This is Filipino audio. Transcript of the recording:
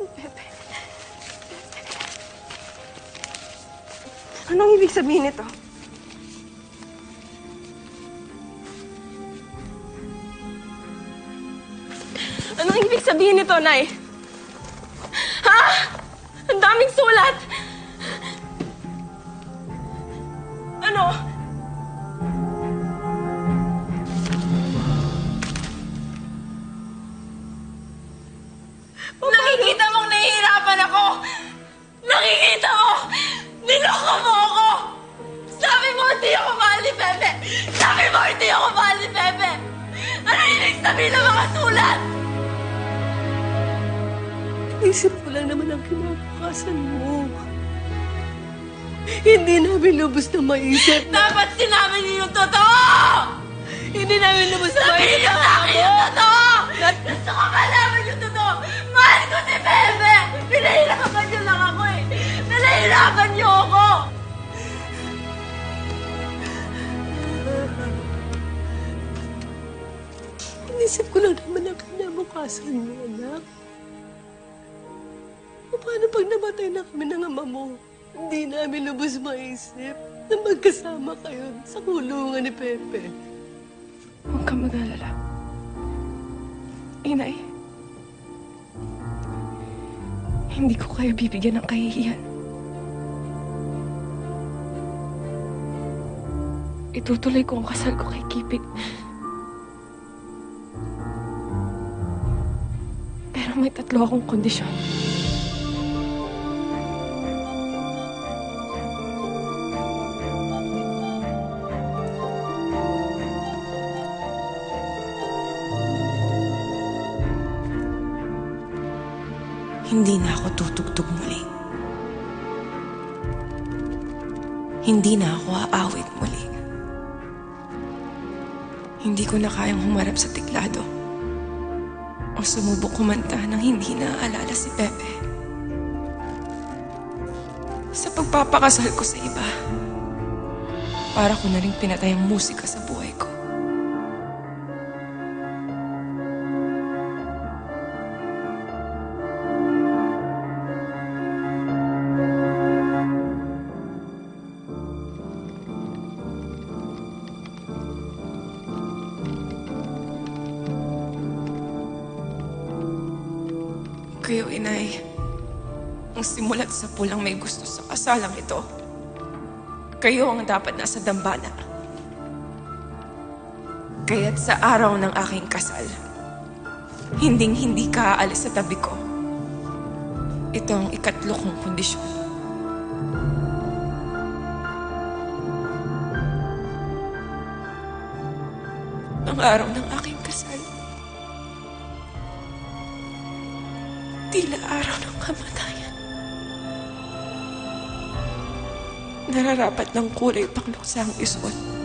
Pepe. Anong ibig sabihin nito? Anong ibig sabihin nito, Nay? Ha? Ang daming sulat! Ano? Papa! Sabihin ng mga sulat? Isip ko lang naman ang kinabukasan mo. Hindi namin lubos na maisip Dapat sinabi niyo yung totoo! hindi namin lubos na Sabihin maisip niyo sa akin yung totoo! Gusto ko malaman yung totoo! Mahal ko si Pepe! Pinahirapan niyo lang ako eh! Pinahirapan niyo ako! Inisip ko lang naman ang kinabukasan mo, anak. Paano pag namatay na kami ng ama mo? Hindi namin lubos maisip na magkasama kayo sa kulungan ni Pepe. Huwag kang mag-alala. Inay, hindi ko kayo bibigyan ng kahihiyan. Itutuloy ko ang kasal ko kay Kipit. Pero may tatlo akong kondisyon. Hindi na ako tutugtog muli. Hindi na ako aawit muli. Hindi ko na kayang humarap sa tiklado o sumubok kumanta nang hindi naaalala si Pepe. Sa pagpapakasal ko sa iba, para ko na rin pinatay ang musika sa buhay Kayo, inay, ang simulat sa pulang may gusto sa kasalang ito. Kayo ang dapat nasa dambana. Kaya't sa araw ng aking kasal, hinding hindi ka aalis sa tabi ko. Ito ang ikatlo kong kondisyon. Ang araw ng aking kasal, tila araw ng kamatayan. Nararapat ng kulay pangluksa ang isuot.